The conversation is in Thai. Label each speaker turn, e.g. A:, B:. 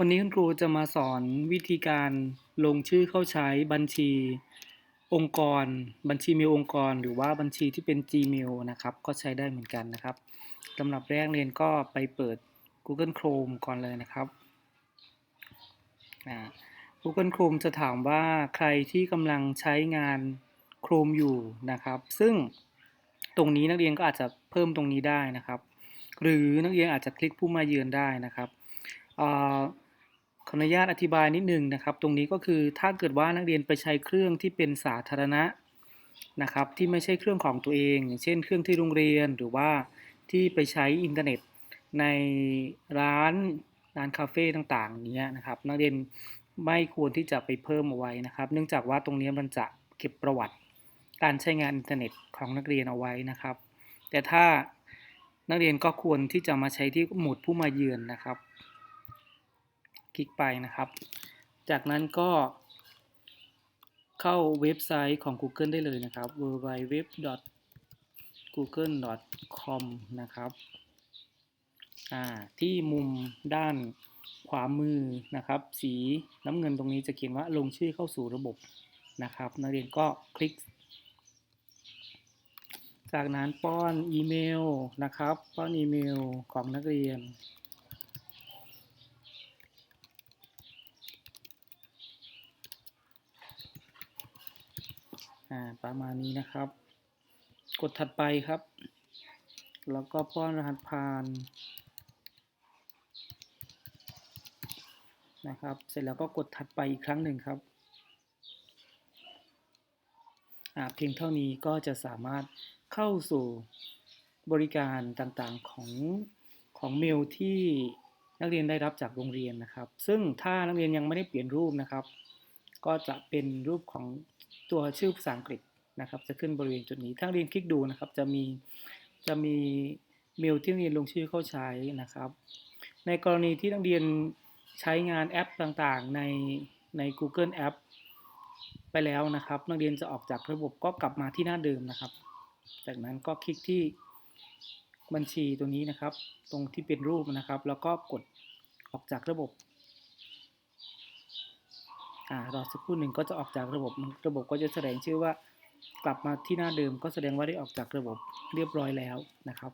A: วันนี้คุณครูจะมาสอนวิธีการลงชื่อเข้าใช้บัญชี องค์กร บัญชีเมลองค์กร หรือว่าบัญชีที่เป็น Gmail นะครับ ก็ใช้ได้เหมือนกันนะครับลำดับแรกเรียนก็ไปเปิด Google Chrome ก่อนเลยนะครับ Google Chrome จะถามว่าใครที่กำลังใช้งาน Chrome อยู่นะครับ ซึ่งตรงนี้นักเรียนก็อาจจะเพิ่มตรงนี้ได้นะครับ หรือนักเรียนอาจจะคลิกผู้มาเยือนได้นะครับอ่อ ขออนุญาตอธิบายนิดนึงนะครับ ตรงนี้ก็คือถ้าเกิดว่านักเรียนไปใช้เครื่องที่เป็นสาธารณะนะครับ ที่ไม่ใช่เครื่องของตัวเอง อย่างเช่น เครื่องที่โรงเรียนหรือว่าที่ไปใช้อินเทอร์เน็ตในร้านร้านคาเฟ่ต่างๆอย่างเนี้ยนะครับ นักเรียนไม่ควรที่จะไปเพิ่มเอาไว้นะครับ เนื่องจากว่าตรงนี้มันจะเก็บประวัติการใช้งานอินเทอร์เน็ตของนักเรียนเอาไว้นะครับ แต่ถ้านักเรียนก็ควรที่จะมาใช้ที่หมุดผู้มาเยือนนะครับ คลิกไปนะครับ จากนั้นก็เข้าเว็บไซต์ของ Google ได้เลยนะครับ www.google.com นะครับที่มุมด้านขวามือนะครับ สีน้ำเงินตรงนี้จะเขียนว่าลงชื่อเข้าสู่ระบบนะครับ นักเรียนก็คลิก จากนั้นป้อนอีเมลนะครับ ป้อนอีเมลของนักเรียน อ่าประมาณนี้นะครับ กดถัดไปครับ แล้วก็ป้อนรหัสผ่านนะครับ เสร็จแล้วก็กดถัดไปอีกครั้งหนึ่งครับเพียงเท่านี้ก็จะสามารถเข้าสู่บริการต่างๆของของเมลที่นักเรียนได้รับจากโรงเรียนนะครับ ซึ่งถ้านักเรียนยังไม่ได้เปลี่ยนรูปนะครับ ก็จะเป็นรูปของ ตัวชื่อภาษาอังกฤษนะครับ จะขึ้นบริเวณจุดนี้ ถ้าเรียนคลิกดูนะครับ จะมีจะมีเมลที่นักเรียนลงชื่อเข้าใช้นะครับ ในกรณีที่นักเรียนใช้งานแอปต่างๆ ในใน Google App ไปแล้วนะครับ นักเรียนจะออกจากระบบก็กลับมาที่หน้าเดิมนะครับ จากนั้นก็คลิกที่บัญชีตัวนี้นะครับ ตรงที่เป็นรูปนะครับ แล้วก็กดออกจากระบบ อ่ารอสักครู่หนึ่งก็จะออกจากระบบระบบก็จะแสดงชื่อว่ากลับมาที่หน้าเดิมก็แสดงว่าได้ออกจากระบบเรียบร้อยแล้วนะครับ